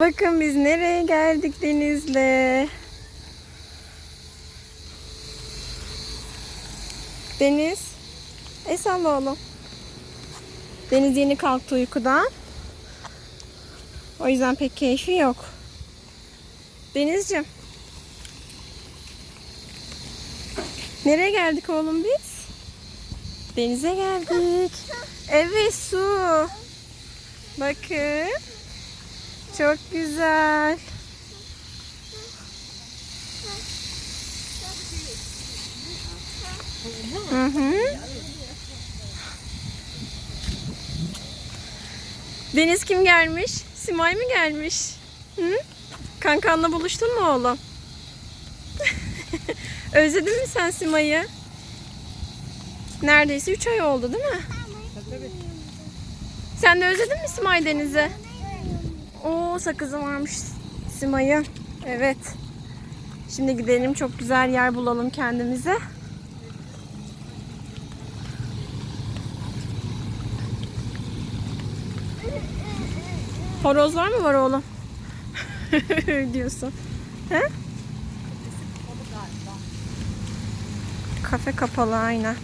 Bakın biz nereye geldik Deniz'le. Deniz. El salla oğlum. Deniz yeni kalktı uykudan. O yüzden pek keyfi yok. Denizciğim. Nereye geldik oğlum biz? Denize geldik. Evet su. Bakın. Çok güzel. Hı hı. Deniz kim gelmiş? Simay mı gelmiş? Hı? Kankanla buluştun mu oğlum? Özledin mi sen Simay'ı? Neredeyse 3 ay oldu değil mi? Sen de özledin mi Simay Deniz'i? Oo sakızı varmış Simay'ın. Evet. Şimdi gidelim çok güzel yer bulalım kendimize. Horoz var mı var oğlum? diyorsun. He? Kafe kapalı aynen.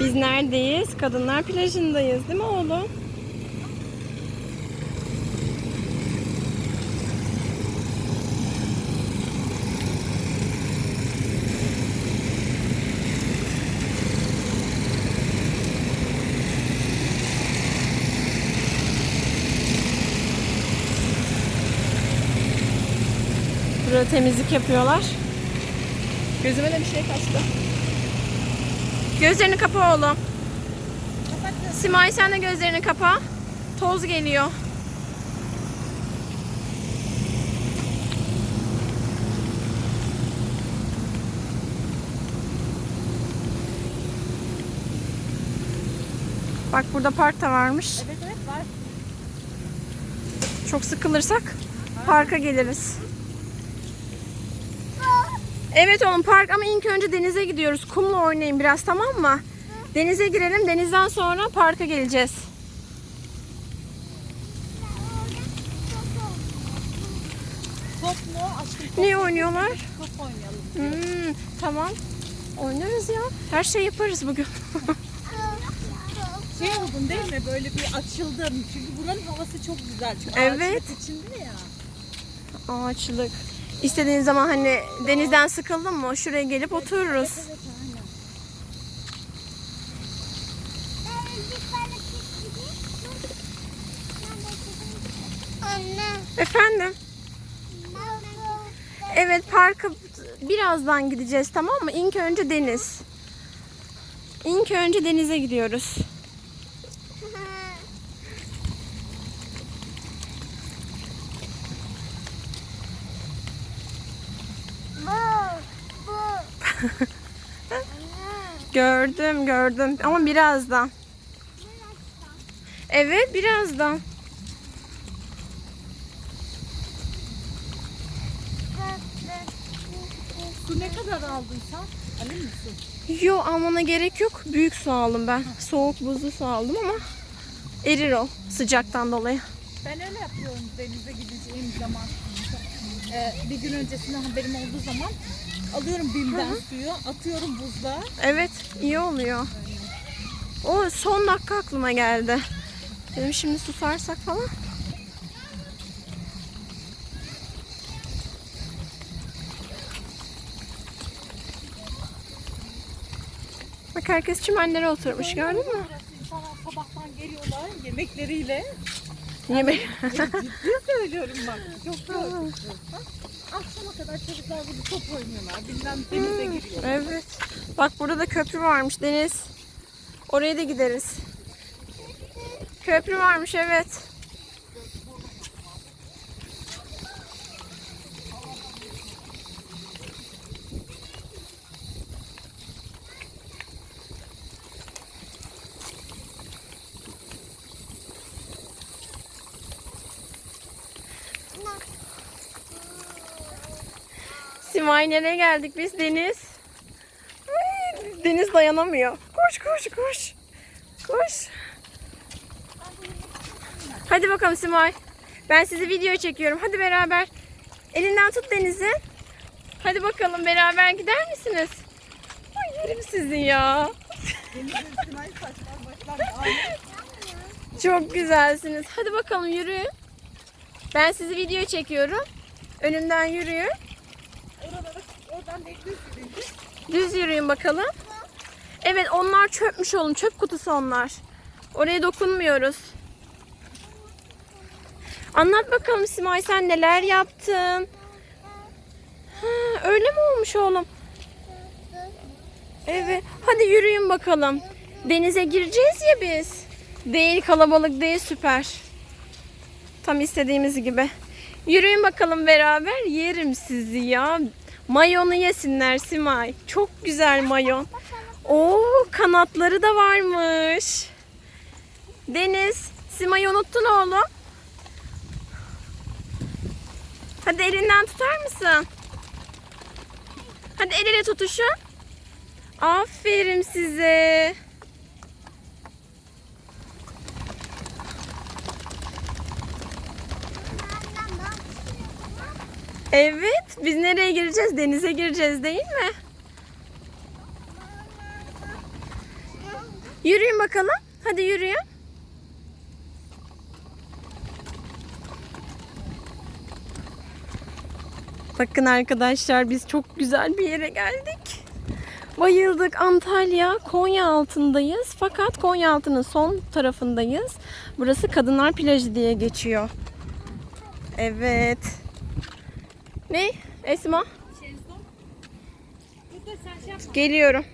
Biz neredeyiz? Kadınlar plajındayız değil mi oğlum? Burada temizlik yapıyorlar. Gözüme de bir şey kaçtı. Gözlerini kapa oğlum. Simay sen de gözlerini kapa. Toz geliyor. Bak burada park da varmış. Evet evet var. Çok sıkılırsak parka geliriz. Evet oğlum park ama ilk önce denize gidiyoruz. Kumla oynayın biraz tamam mı? Denize girelim. Denizden sonra parka geleceğiz. Top mu? Aşkım top, Ne oynuyorlar? top oynayalım. Hmm, tamam. Oynarız ya. Her şey yaparız bugün. Şey oldun değil mi? Böyle bir açıldım. Çünkü buranın havası çok güzel. Çünkü Evet. ağaçlık içinde ya. Ağaçlık. İstediğin zaman hani denizden sıkıldın mı şuraya gelip otururuz. Efendim? Evet parka birazdan gideceğiz tamam mı? İlk önce deniz. İlk önce denize gidiyoruz. Gördüm gördüm ama birazdan. Evet birazdan. Su ne kadar aldın sen? Alayım mı su? Yo almana gerek yok. Büyük su aldım ben. Soğuk buzlu su aldım ama erir o sıcaktan dolayı. Ben öyle yapıyorum denize gideceğim zaman. Ee, bir gün öncesinde haberim olduğu zaman alıyorum bimden suyu, atıyorum buzluğa. Evet iyi oluyor. O son dakika aklıma geldi. Dedim şimdi susarsak falan. Bak herkes çimenlere oturmuş gördün mü? İnsanlar sabahtan geliyorlar yemekleriyle. Yemek. Ciddi söylüyorum bak. Çok doğru. Akşama kadar çocuklar burada top oynuyorlar. Bilmem denize giriyorlar. Evet. Bak burada da köprü varmış Deniz. Oraya da gideriz. Köprü varmış evet. Nereye geldik biz Deniz? Ay, Deniz dayanamıyor. Koş koş koş. Koş. Hadi bakalım Simay. Ben sizi video çekiyorum. Hadi beraber. Elinden tut Deniz'i. Hadi bakalım beraber gider misiniz? Ay yerim sizi ya. Çok güzelsiniz. Hadi bakalım yürüyün. Ben sizi video çekiyorum. Önümden yürüyün. Düz yürüyün bakalım. Evet onlar çöpmüş oğlum. Çöp kutusu onlar. Oraya dokunmuyoruz. Anlat bakalım Simay sen neler yaptın? Ha, öyle mi olmuş oğlum? Evet. Hadi yürüyün bakalım. Denize gireceğiz ya biz. Değil kalabalık değil süper. Tam istediğimiz gibi. Yürüyün bakalım beraber. Yerim sizi ya. Mayonu yesinler Simay. Çok güzel mayon. Oo kanatları da varmış. Deniz, Simay unuttun oğlum. Hadi elinden tutar mısın? Hadi el ele tutuşun. Aferin size. Evet, biz nereye gireceğiz? Denize gireceğiz değil mi? Yürüyün bakalım. Hadi yürüyün. Bakın arkadaşlar biz çok güzel bir yere geldik. Bayıldık Antalya, Konya altındayız. Fakat Konya altının son tarafındayız. Burası Kadınlar Plajı diye geçiyor. Evet. Ne? Esma? Geliyorum.